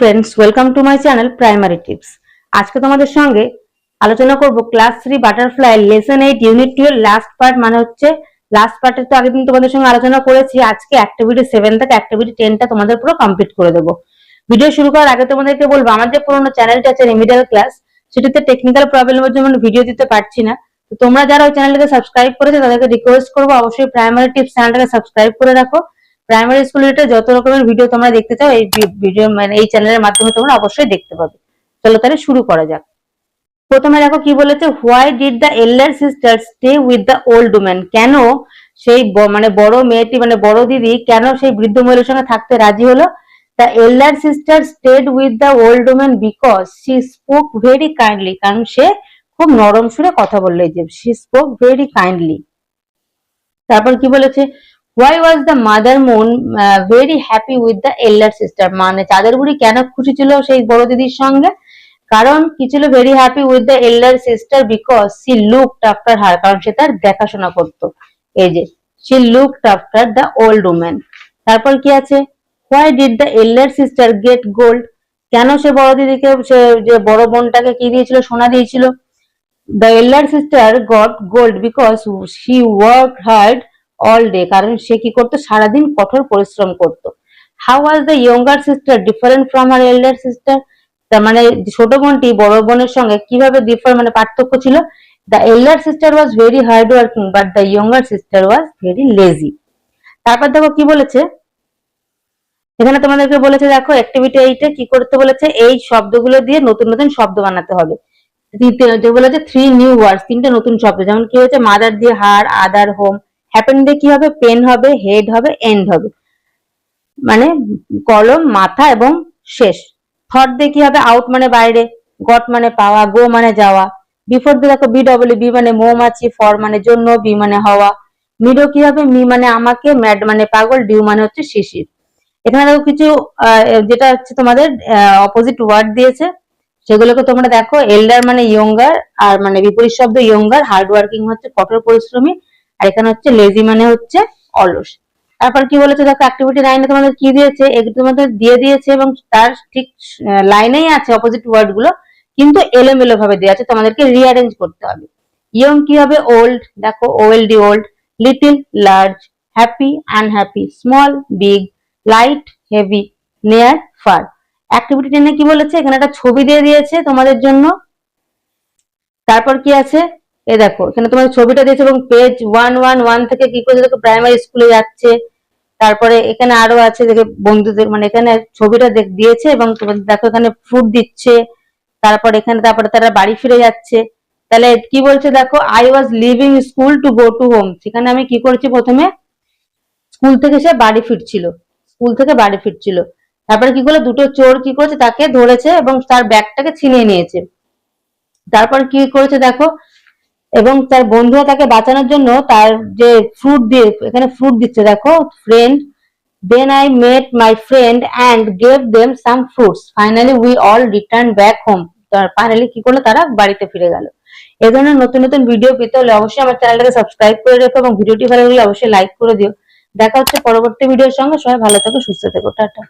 Friends welcome to my channel primary tips আজকে তোমাদের সঙ্গে আলোচনা করব class three butterfly lesson eight unit two এর লাস্ট পার্ট মানে হচ্ছে লাস্ট পার্টের তো আগের দিন তোমাদের সঙ্গে আলোচনা করেছি, আজকে অ্যাক্টিভিটি সেভেন থেকে অ্যাক্টিভিটি টেনটা তোমাদের পুরো কমপ্লিট করে দেবো। ভিডিও শুরু করার আগে তোমাদেরকে বলব, আমার যে পুরোনো চ্যানেলটা আছে রেমিডিয়াল ক্লাস সেটাতে টেকনিক্যাল প্রবলেমের জন্য ভিডিও দিতে পারছি না। তো তোমরা যারা ওই চ্যানেলটাকে সাবস্ক্রাইব করেছ, তাদেরকে রিকোয়েস্ট করব, অবশ্যই প্রাইমারি টিপস চ্যানেলটাকে সাবস্ক্রাইব করে রাখো। প্রাইমারি স্কুল রিলেটেড যত রকমের ভিডিও তোমরা দেখতে চাও, এই ভিডিও মানে এই চ্যানেলের মাধ্যমে তোমরা অবশ্যই দেখতে পাবে। চলো তাহলে শুরু করা যাক। প্রথমে দেখো কি বলেছে why did the elder sister stay with the old woman কেন সেই মানে বড় মেয়েটি মানে বড় দিদি, কেন সেই বৃদ্ধ মহিলার সঙ্গে থাকতে রাজি হলো? The elder sister stayed with the old woman because she spoke very kindly কারণ সে খুব নরম সুরে কথা বললে যে শি স্পোক ভেরি কাইন্ডলি তারপর কি বলেছে why was the mother moon very happy with the elder sister মানে চাঁদের বুড়ি কেন খুশি ছিল সেই বড় দিদির সঙ্গে? কারণ কি ছিল very happy with the elder sister because she looked after her কারণ সে তার দেখাশোনা করতো। এই যে she looked after the old woman তারপর কি আছে? Why did the elder sister get gold কেন সে বড় দিদিকে, সে যে বড় বোনটাকে কি দিয়েছিল, সোনা দিয়েছিল? The elder sister got gold because she work hard all day কারণ সে কি করতো? সারাদিন কঠোর পরিশ্রম করতো। How was the younger sister different from her elder sister তার মানে ছোট বোনটি বড় বোনের সঙ্গে কীভাবে ডিফার মানে পার্থক্য ছিল? The elder sister was very hard working but the younger sister was very lazy তারপর দেখো কি বলেছে? এখানে তোমাদেরকে বলেছে, দেখো অ্যাক্টিভিটি এইটে কি করতে বলেছে? এই শব্দগুলো দিয়ে নতুন নতুন শব্দ বানাতে হবে। বলেছে থ্রি নিউ ওয়ার্ডস তিনটে নতুন শব্দ, যেমন কি হয়েছে? মাদার দিয়ে হার আদার হোম হ্যাপেন দিয়ে কি হবে? পেন হবে হেড হবে এন্ড হবে। মানে কলম মাথা এবং শেষ। থট দিয়ে কি হবে? আউট মানে বাইরে গট মানে পাওয়া গো মানে যাওয়া। বিফোর দিয়ে দেখো বি ডব্লিউ বি মানে মৌমাছি ফর মানে জন্য বি মানে হওয়া। মিডো কি হবে? মি মানে আমাকে ম্যাড মানে পাগল ডিউ মানে হচ্ছে শিশির। এখানে দেখো কিছু যেটা হচ্ছে তোমাদের অপোজিট ওয়ার্ড দিয়েছে। সেগুলোকে তোমরা দেখো এল্ডার মানে ইয়ঙ্গার আর মানে বিপরীত শব্দ ইয়ঙ্গার হার্ড ওয়ার্কিং হচ্ছে কঠোর পরিশ্রমী আর এখানে হচ্ছে লেজি মানে হচ্ছে অলস। তারপর কি বলেছে? দেখো অ্যাক্টিভিটি লাইনে তোমাদের কি দিয়েছে? এগুলো তোমাদের দিয়ে দিয়েছে এবং তার ঠিক লাইনেই আছে অপোজিট ওয়ার্ডগুলো, কিন্তু এলোমেলো ভাবে দেওয়া আছে। তোমাদেরকে রিঅ্যারেঞ্জ করতে হবে। ইয়ং কি হবে? ওল্ড দেখো O L D old little large happy unhappy small big light heavy near far activity টেনে কি বলেছে? এখানে একটা ছবি দিয়ে দিয়েছে তোমাদের জন্য। তারপর কি আছে? এ দেখো, এখানে তোমার ছবিটা দিয়েছে এবং পেজ ওয়ান ওয়ান ওয়ান থেকে কি করছে দেখো প্রাইমারি স্কুলে যাচ্ছে। তারপরে এখানে আরও আছে দেখে বন্ধুদের মানে এখানে ছবিটা দিয়েছে এবং তোমাদের দেখো এখানে ফুড দিচ্ছে। তারপর এখানে, তারপরে তারা বাড়ি ফিরে যাচ্ছে। তাহলে কি বলছে দেখো I was leaving school to go to home সেখানে আমি কি করেছি প্রথমে? স্কুল থেকে সে বাড়ি ফিরছিল। স্কুল থেকে বাড়ি ফিরছিল। তারপরে কি করল, দুটো চোর কি করেছে তাকে ধরেছে এবং তার ব্যাগটাকে ছিনিয়ে নিয়েছে। তারপর কি করেছে দেখো এবং তার বন্ধুরা তাকে বাঁচানোর জন্য তার যে ফ্রুট দিয়ে, এখানে ফ্রুট দিচ্ছে, দেখো friend then I met my friend and gave them some fruits finally we all return back home finally কি করল তারা? বাড়িতে ফিরে গেল। এই ধরনের নতুন নতুন ভিডিও পেতে হলে অবশ্যই আমার চ্যানেলটাকে সাবস্ক্রাইব করে রেখো এবং ভিডিওটি ভালো লাগলে অবশ্যই লাইক করে দিও। দেখা হচ্ছে পরবর্তী ভিডিওর সঙ্গে। সবাই ভালো থাকো, সুস্থ থেকো। টাটা।